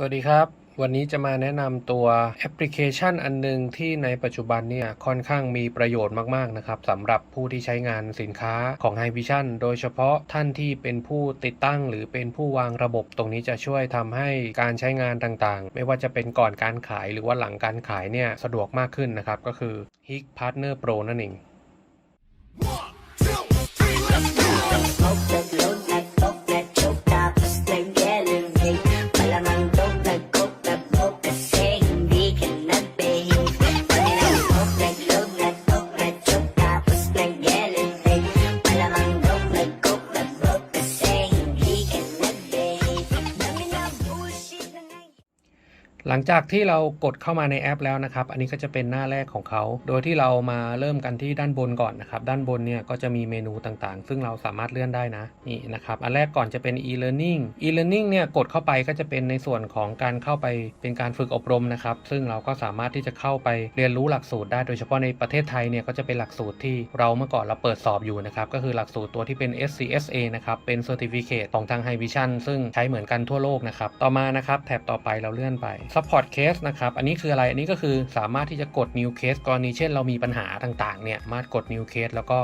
สวัสดีครับ วันนี้จะมาแนะนำตัวแอปพลิเคชันอันหนึงที่ในปัจจุบันเนี่ยค่อนข้างมีประโยชน์มาก ๆ นะครับสำหรับผู้ที่ใช้งานสินค้าของ h i v i s i o n โดยเฉพาะท่านที่เป็นผู้ติดตั้ง หรือเป็นผู้วางระบบตรงนี้จะช่วยทำให้การใช้งานต่างๆ ไม่ว่าจะเป็นก่อนการขายหรือว่าหลังการขายเนี่ยสะดวกมากขึ้นนะครับก็คือ HIG Partner Pro นั่นเอง Smoke that, blow หลังจากที่เรากดเข้ามาในแอปแล้วนะครับ อันนี้ก็จะเป็นหน้าแรกของเขา โดยที่เรามาเริ่มกันที่ด้านบนก่อนนะครับ ด้านบนเนี่ยก็จะมีเมนูต่างๆ ซึ่งเราสามารถเลื่อนได้นะ นี่นะครับ อันแรกก่อนจะเป็น e-learning e-learning เนี่ยกดเข้าไปก็จะเป็นในส่วนของการเข้าไปเป็นการฝึกอบรมนะครับ ซึ่งเราก็สามารถที่จะเข้าไปเรียนรู้หลักสูตรได้ โดยเฉพาะในประเทศไทยเนี่ยก็จะเป็นหลักสูตรที่เราเมื่อก่อนเราเปิดสอบอยู่นะครับ ก็คือหลักสูตรตัวที่เป็น SCSA นะครับ เป็น Certificate ของทาง High Vision ซึ่งใช้เหมือนกันทั่วโลกนะครับ ต่อมานะครับแถบต่อไปเราเลื่อนไป Support Case นะครับ อันนี้คืออะไร อันนี้ก็คือสามารถที่จะกด New Case กรณีเช่นเรามีปัญหาต่างๆ เนี่ย มากด New Case แล้วก็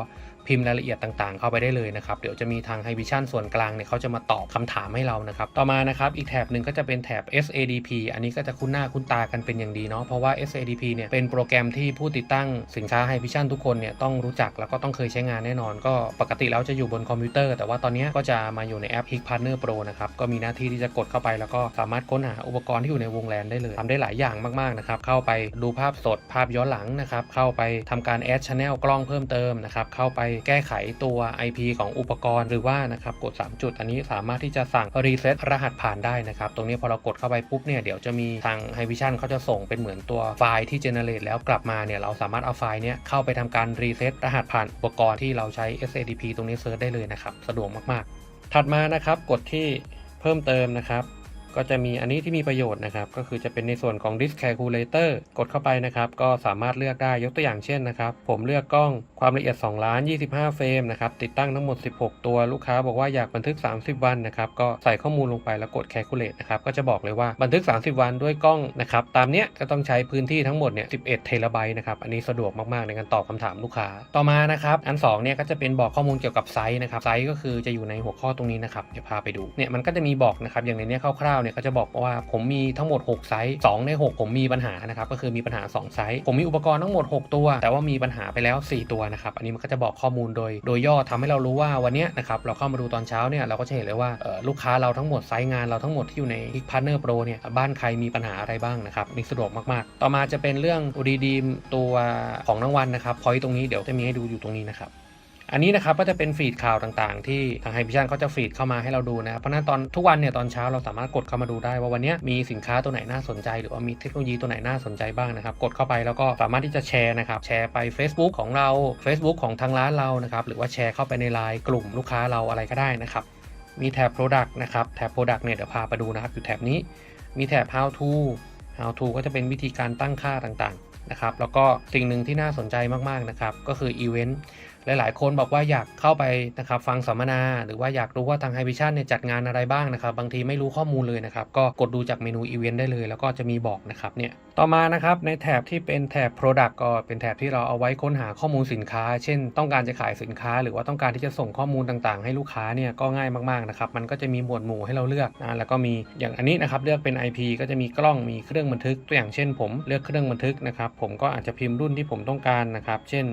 พิมพ์รายละเอียดต่างๆ เข้าไปได้เลยนะครับ เดี๋ยวจะมีทาง High Vision ส่วนกลางเนี่ยเขาจะมาตอบคำถามให้เรานะครับ ต่อมานะครับ อีกแถบหนึ่งก็จะเป็นแถบ SADP อันนี้ก็จะคุ้นหน้าคุ้นตากันเป็นอย่างดีเนาะ เพราะว่า SADP เนี่ยเป็นโปรแกรมที่ผู้ติดตั้งสินค้า High Vision ทุกคนเนี่ยต้องรู้จักแล้วก็ต้องเคยใช้งานแน่นอน ก็ปกติแล้วจะอยู่บนคอมพิวเตอร์ แต่ว่าตอนนี้ก็จะมาอยู่ในแอป HIG Partner Pro นะครับ ก็มีหน้าที่ที่จะกดเข้าไป แล้วก็สามารถค้นหาอุปกรณ์ที่อยู่ในวงแลนได้เลยทำได้หลายอย่างมากๆนะครับ เข้าไปดูภาพสดภาพย้อนหลังนะครับ เข้าไปทำการแอดชแนลกล้องเพิ่มเติมนะครับ เข้าไปแก้ไขตัว IP ของอุปกรณ์หรือว่านะครับกด 3 จุด อันนี้สามารถที่จะสั่งรีเซ็ตรหัสผ่านได้นะครับ ตรงนี้พอเรากดเข้าไปปุ๊บเนี่ยเดี๋ยวจะมีทาง High Vision เขาจะส่งเป็นเหมือนตัวไฟล์ที่เจเนเรตแล้วกลับมาเนี่ยเราสามารถเอาไฟล์เนี้ยเข้าไปทำการรีเซ็ตรหัสผ่านอุปกรณ์ที่เราใช้ SADP ตรงนี้เซิร์ชได้เลยนะครับ สะดวกมากๆ ถัดมานะครับกดที่เพิ่มเติมนะครับ ก็จะมีอันนี้ที่มีประโยชน์นะครับ ก็คือจะเป็นในส่วนของ Disk Calculator กดเข้าไปนะครับ ก็สามารถเลือกได้ยกตัวอย่างเช่นนะครับ ผมเลือกกล้องความละเอียด 2 ล้าน 25 เฟรมนะครับ ติดตั้งทั้งหมด 16 ตัวลูกค้าบอกว่าอยากบันทึก 30 วันนะครับ ก็ใส่ข้อมูลลงไปแล้วกด Calculate นะครับ ก็จะบอกเลยว่าบันทึก 30 วันด้วยกล้องนะครับ ตามเนี้ยก็ต้องใช้พื้นที่ทั้งหมดเนี่ย 11 เทราไบต์นะครับ อันนี้สะดวกมากๆในการตอบคำถามลูกค้า ต่อมานะครับ อัน2เนี่ยก็จะเป็นบอกข้อมูลเกี่ยวกับไซส์นะครับ ไซส์ก็คือจะอยู่ในหัวข้อตรงนี้นะครับ เดี๋ยวพาไปดู เนี่ยมันก็จะมีบอกนะครับ อย่างในนี้คร่าวๆเนี่ยก็จะบอกว่าผมมีทั้งหมด 6 ไซส์2ใน 6 ผมมีปัญหานะครับก็คือมีปัญหา 2 ไซส์ผมมีอุปกรณ์ทั้งหมด 6 ตัว แต่ว่ามีปัญหาไปแล้ว 4 ตัวนะครับอันนี้มันก็จะบอกข้อมูลโดย โดยย่อทำให้เรารู้ว่าวันนี้นะครับเราเข้ามาดูตอนเช้าเนี่ยเราก็จะเห็นเลยว่าลูกค้าเราทั้งหมดไซส์งานเราทั้งหมดที่อยู่ใน Geek Partner Pro เนี่ยบ้านใครมีปัญหาอะไรบ้างนะครับนี่สะดวกมากๆ ต่อมาจะเป็นเรื่องรีดีมตัวของรางวัลนะครับพอยตรงนี้เดี๋ยวจะมีให้ดูอยู่ตรงนี้นะครับ อันนี้นะครับก็จะเป็นฟีดข่าวต่างๆ ที่ทางไฮพิชันเขาจะฟีดเข้ามาให้เราดูนะครับเพราะนั้นตอนทุกวันเนี่ยตอนเช้าเราสามารถกดเข้ามาดูได้ว่าวันนี้มีสินค้าตัวไหนน่าสนใจ หรือว่ามีเทคโนโลยีตัวไหนน่าสนใจบ้างนะครับกดเข้าไปแล้วก็สามารถที่จะแชร์นะครับแชร์ไป Facebook ของเรา Facebook ของทางร้านเรานะครับหรือว่าแชร์เข้าไปในไลน์กลุ่มลูกค้าเราอะไรก็ได้นะครับมีแถบ Product นะครับแถบ Product เนี่ยเดี๋ยวพาไปดูนะครับอยู่แถบนี้มีแถบ How to How to ก็จะเป็นวิธีการตั้งค่าต่างๆนะครับแล้วก็สิ่งหนึ่งที่น่าสนใจมากๆนะครับก็คือ Event หลาย ๆ คนบอกว่าอยากเข้าไปนะครับฟังสัมมนา หรือว่าอยากรู้ว่าทางไฮวิชั่นเนี่ยจัดงานอะไรบ้างนะครับ บางทีไม่รู้ข้อมูลเลยนะครับ ก็กดดูจากเมนูอีเวนต์ได้เลย แล้วก็จะมีบอกนะครับเนี่ยต่อมานะครับในแถบที่เป็นแถบ Product ก็เป็นแถบที่เราเอาไว้ค้นหาข้อมูลสินค้า เช่น ต้องการจะขายสินค้า หรือว่าต้องการที่จะส่งข้อมูลต่าง ๆ ให้ลูกค้าเนี่ยก็ง่ายมาก ๆ นะครับ มันก็จะมีหมวดหมู่ให้เราเลือกนะแล้วก็มีอย่างอันนี้นะครับเลือกเป็น IP ก็จะมีกล้องมีเครื่องบันทึกตัวอย่างเช่น ผมเลือกเครื่องบันทึกนะครับผมก็อาจจะพิมพ์รุ่นที่ผมต้องการนะครับเช่น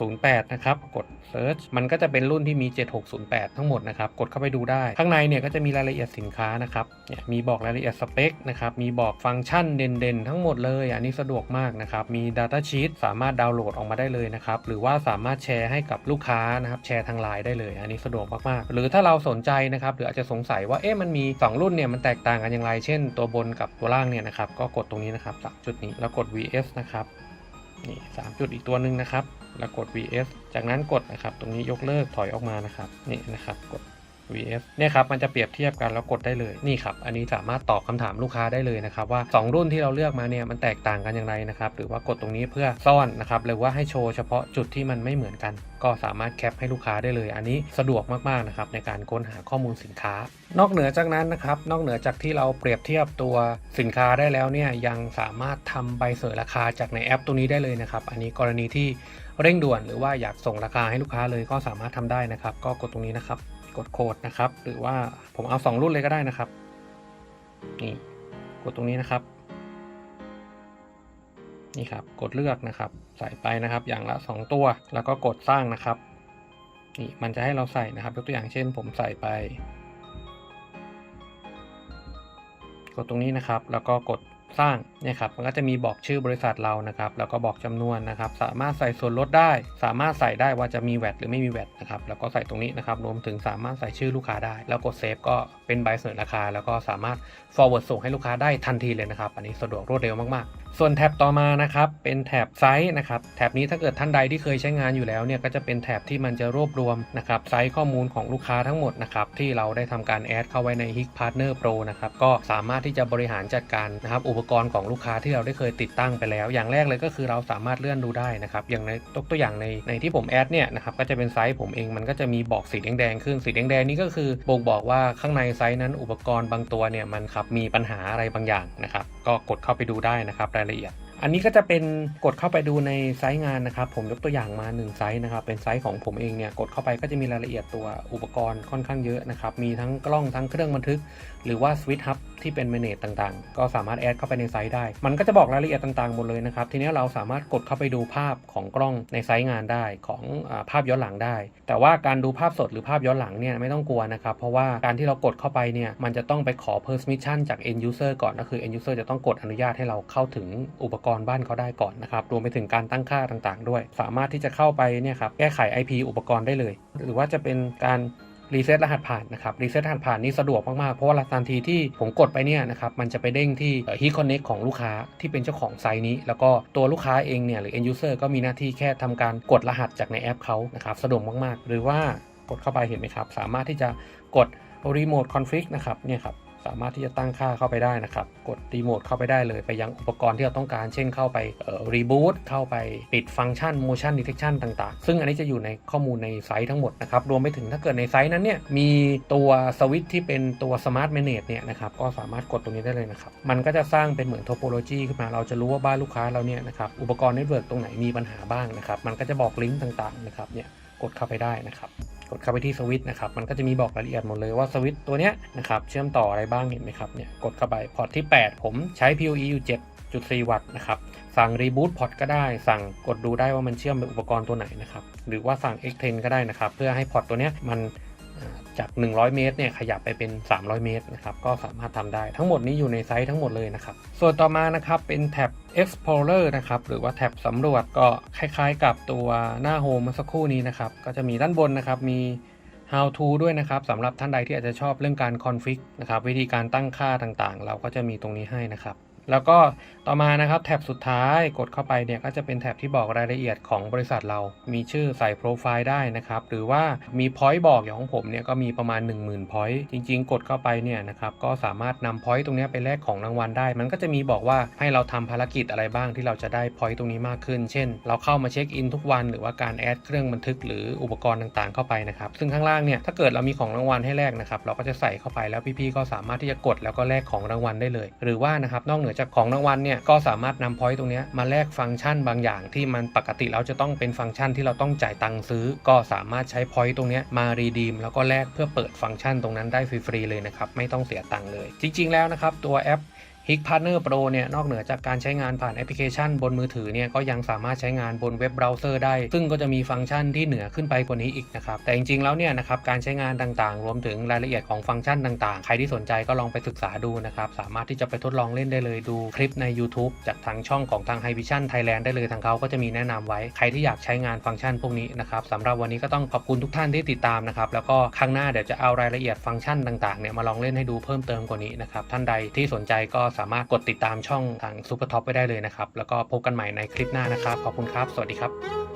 7608 นะครับ กด Search มันก็จะเป็นรุ่นที่มี 7608 ทั้งหมดนะครับ กดเข้าไปดูได้ ข้างในเนี่ยก็จะมีรายละเอียดสินค้านะครับ มีบอกรายละเอียดสเปคนะครับ มีบอกฟังก์ชันเด่นๆ ทั้งหมดเลย อันนี้สะดวกมากนะครับ มี Data Sheet สามารถดาวน์โหลดออกมาได้เลยนะครับ หรือว่าสามารถแชร์ให้กับลูกค้านะครับแชร์ทางไลน์ได้เลย อันนี้สะดวกมากๆ หรือถ้าเราสนใจนะครับ หรืออาจจะสงสัยว่า เอ๊ะ มันมี 2 รุ่นเนี่ย มันแตกต่างกันอย่างไร เช่น ตัวบนกับตัวล่างเนี่ยนะครับ ก็กดตรงนี้นะครับสามจุดนี้แล้วกด vs นะครับ นี่สามจุดอีกตัวหนึ่งนะครับ แล้วกด vs จากนั้นกดนะครับ ตรงนี้ยกเลิกถอยออกมานะครับ นี่นะครับ กด vf เนี่ยครับมันจะเปรียบเทียบกันแล้วกดได้เลยนี่ครับอันนี้สามารถตอบคำถามลูกค้าได้เลยนะครับว่า 2 รุ่นที่เราเลือกมาเนี่ยมันแตกต่างกันอย่างไรนะครับหรือว่ากดตรงนี้เพื่อซ่อนนะครับหรือว่าให้โชว์เฉพาะจุดที่มันไม่เหมือนกัน ก็สามารถแคปให้ลูกค้าได้เลย อันนี้สะดวกมากๆนะครับในการค้นหาข้อมูลสินค้า นอกเหนือจากนั้นนะครับนอกเหนือจากที่เราเปรียบเทียบตัวสินค้าได้แล้วเนี่ยยังสามารถทำใบเสนอราคาจากในแอปตัวนี้ได้เลยนะครับอันนี้กรณีที่เร่งด่วนหรือว่าอยากส่งราคาให้ลูกค้าเลยก็สามารถทำได้นะครับ ก็กดตรงนี้นะครับ ดโคดนะครับ หรือว่าผมเอา 2 รุ่นเลยก็ได้นะครับ นี่กดตรงนี้นะครับ นี่ครับ กดเลือกนะครับ ใส่ไปนะครับ อย่างละ 2 ตัว แล้วก็กดสร้างนะครับ นี่มันจะให้เราใส่นะครับยกตัวอย่างเช่น ผมใส่ไป กดตรงนี้นะครับ แล้วก็กด สร้างเนี่ยครับมันก็จะมีบอกชื่อบริษัทเรานะครับ แล้วก็บอกจำนวนนะครับ สามารถใส่ส่วนลดได้ สามารถใส่ได้ว่าจะมีแวตหรือไม่มีแวตนะครับ แล้วก็ใส่ตรงนี้นะครับ รวมถึงสามารถใส่ชื่อลูกค้าได้ แล้วกดเซฟก็เป็นใบเสนอราคา แล้วก็สามารถ forward ส่งให้ลูกค้าได้ทันทีเลยนะครับ อันนี้สะดวกรวดเร็วมากๆ ส่วนแท็บต่อมานะครับเป็นแท็บไซส์นะครับแท็บนี้ถ้าเกิดท่านใดที่เคยใช้งานอยู่แล้วเนี่ยก็จะเป็นแท็บที่มันจะรวบรวมนะครับไซส์ข้อมูลของลูกค้าทั้งหมดนะครับที่เราได้ทำการแอดเข้าไว้ใน Hik Partner Pro นะครับก็สามารถที่จะบริหารจัดการนะครับอุปกรณ์ของลูกค้าที่เราได้เคยติดตั้งไปแล้ว อย่างแรกเลยก็คือเราสามารถเลื่อนดูได้นะครับอย่างในตัวอย่างในในที่ผมแอดเนี่ยนะครับก็จะเป็นไซส์ผมเองมันก็จะมีบอกสีแดงๆขึ้นสีแดงๆนี่ก็คือบ่งบอกว่าข้างในไซส์นั้นอุปกรณ์บางตัวเนี่ยมันครับมีปัญหาอะไรบางอย่างนะครับก็กดเข้าไปดูได้นะครับรายละเอียด อันนี้ก็จะเป็นกดเข้าไปดูในไซต์งานนะครับ ผมยกตัวอย่างมา 1 ไซต์นะครับ เป็นไซต์ของผมเองเนี่ยกดเข้าไปก็จะมีรายละเอียดตัวอุปกรณ์ค่อนข้างเยอะนะครับ มีทั้งกล้องทั้งเครื่องบันทึก หรือว่าสวิตช์ฮับที่เป็นเมเนจต่างๆ ก็สามารถแอดเข้าไปในไซต์ได้ มันก็จะบอกรายละเอียดต่างๆหมดเลยนะครับ ทีนี้เราสามารถกดเข้าไปดูภาพของกล้องในไซต์งานได้ของอภาพย้อนหลังได้ แต่ว่าการดูภาพสดหรือภาพย้อนหลังเนี่ยไม่ต้องกลัวนะครับ เพราะว่าการที่เรากดเข้าไปเนี่ยมันจะต้องไปขอ permission จาก end user ก่อนก็คือ end user จะต้องกดอนุญาตให้เราเข้าถึงอุปกรณ์บ้านเขาได้ก่อนนะครับ รวมไปถึงการตั้งค่าต่างๆ ด้วย สามารถที่จะเข้าไปเนี่ยครับแก้ไข IP อุปกรณ์ได้เลย หรือว่าจะเป็นการรีเซ็ตรหัสผ่านนะครับรีเซ็ตรหัสผ่านนี่สะดวกมาก ๆ เพราะว่าทันทีที่ผมกดไปเนี่ยนะครับมันจะไปเด้งที่ Heat Connect ของลูกค้าที่เป็นเจ้าของไซต์นี้ แล้วก็ตัวลูกค้าเองเนี่ยหรือ end user ก็มีหน้าที่แค่ทำการกดรหัสจากในแอปเขานะครับสะดวกมาก ๆ หรือว่ากดเข้าไปเห็นไหมครับ สามารถที่จะกด Remote Config นะครับเนี่ยครับ สามารถที่จะตั้งค่าเข้าไปได้นะครับ กดรีโมทเข้าไปได้เลยไปยังอุปกรณ์ที่เราต้องการ เช่นเข้าไปรีบูตเข้าไปปิดฟังก์ชัน motion detection ต่าง ๆ ซึ่งอันนี้จะอยู่ในข้อมูลในไซต์ทั้งหมดนะครับ รวมไปถึงถ้าเกิดในไซต์นั้นเนี่ยมีตัวสวิตช์ที่เป็นตัว smart manage เนี่ยนะครับก็สามารถกดตรงนี้ได้เลยนะครับ มันก็จะสร้างเป็นเหมือน topology ขึ้นมาเราจะรู้ว่าบ้านลูกค้าเราเนี่ยนะครับอุปกรณ์เน็ตเวิร์กตรงไหนมีปัญหาบ้างนะครับมันก็จะบอกลิงก์ต่างๆนะครับเนี่ยกดเข้าไปได้นะครับ กดเข้าไปที่สวิตช์นะครับมันก็จะมีบอกรายละเอียดหมดเลยว่าสวิตช์ตัวเนี้ยนะครับเชื่อมต่ออะไรบ้างเห็นไหมครับเนี่ยกดเข้าไปพอร์ตที่ 8 ผมใช้ PoE อยู่ 7.4 วัตต์นะครับสั่งรีบูตพอร์ตก็ได้ สั่งกดดูได้ว่ามันเชื่อมไปอุปกรณ์ตัวไหนนะครับหรือว่าสั่ง X10 ก็ได้นะครับเพื่อให้พอร์ตตัวเนี้ยมัน จาก 100 เมตรเนี่ยขยับไปเป็น 300 เมตรนะครับก็สามารถทำได้ทั้งหมดนี้อยู่ในไซต์ทั้งหมดเลยนะครับ ส่วนต่อมานะครับเป็นแท็บ Explorer นะครับหรือว่าแท็บสำรวจก็คล้ายๆ กับตัวหน้าโฮมเมื่อสักครู่นี้นะครับก็จะมีด้านบนนะครับมี how to ด้วยนะครับสำหรับท่านใดที่อาจจะชอบเรื่องการ config นะครับวิธีการตั้งค่าต่างๆ เราก็จะมีตรงนี้ให้นะครับ แล้วก็ต่อมานะครับแท็บสุดท้ายกดเข้าไปเนี่ยก็จะเป็นแท็บที่บอกรายละเอียดของบริษัทเรา มีชื่อใส่โปรไฟล์ได้นะครับ หรือว่ามี point บอกอย่างของผมเนี่ยก็มีประมาณ 10,000 point จริง ๆ กดเข้าไปเนี่ยนะครับก็สามารถนำ point ตรงนี้ไปแลกของรางวัลได้ มันก็จะมีบอกว่าให้เราทำภารกิจอะไรบ้างที่เราจะได้ point ตรงนี้มากขึ้น เช่น เราเข้ามาเช็คอินทุกวันหรือว่าการแอดเครื่องบันทึกหรืออุปกรณ์ต่างๆ เข้าไปนะครับซึ่งข้างล่างเนี่ยถ้าเกิดเรามีของรางวัลให้แลกนะครับเราก็จะใส่เข้าไปแล้วพี่ๆก็สามารถที่จะกดแล้วก็แลกของรางวัลได้เลย หรือว่านะครับนอกเหนือจากของรางวัลเนี่ยก็สามารถนำ point ตรงนี้มาแลกฟังก์ชันบางอย่าง ที่มันปกติแล้วจะต้องเป็นฟังก์ชันที่เราต้องจ่ายตังค์ซื้อ ก็สามารถใช้ point ตรงนี้มารีดีมแล้วก็แลกเพื่อเปิดฟังก์ชันตรงนั้นได้ฟรีๆเลยนะครับไม่ต้องเสียตังค์เลย จริง ๆแล้วนะครับตัวแอป Hik Partner Pro เนี่ยนอกเหนือจากการใช้งานผ่านแอปพลิเคชันบนมือถือเนี่ยก็ยังสามารถใช้งานบนเว็บเบราว์เซอร์ได้ ซึ่งก็จะมีฟังก์ชันที่เหนือขึ้นไปกว่านี้อีกนะครับ แต่จริงๆแล้วเนี่ยนะครับการใช้งานต่างๆ รวมถึงรายละเอียดของฟังก์ชันต่างๆ ใครที่สนใจก็ลองไปศึกษาดูนะครับ สามารถที่จะไปทดลองเล่นได้เลยดูคลิปใน YouTube จากทางช่องของทาง High Vision Thailand ได้เลยทางเขาก็จะมีแนะนำไว้ ใครที่อยากใช้งานฟังก์ชันพวกนี้นะครับสำหรับวันนี้ก็ต้องขอบคุณทุกท่านที่ติดตามนะครับแล้วก็ครั้งหน้าเดี๋ยวจะเอารายละเอียดฟังก์ชันต่างๆเนี่ยมาลองเล่นให้ดูเพิ่มเติมกว่านี้นะครับท่านใดที่สนใจก็สามารถกดติดตามช่องทาง Super Top ไปได้เลยนะครับ แล้วก็พบกันใหม่ในคลิปหน้านะครับ ขอบคุณครับ สวัสดีครับ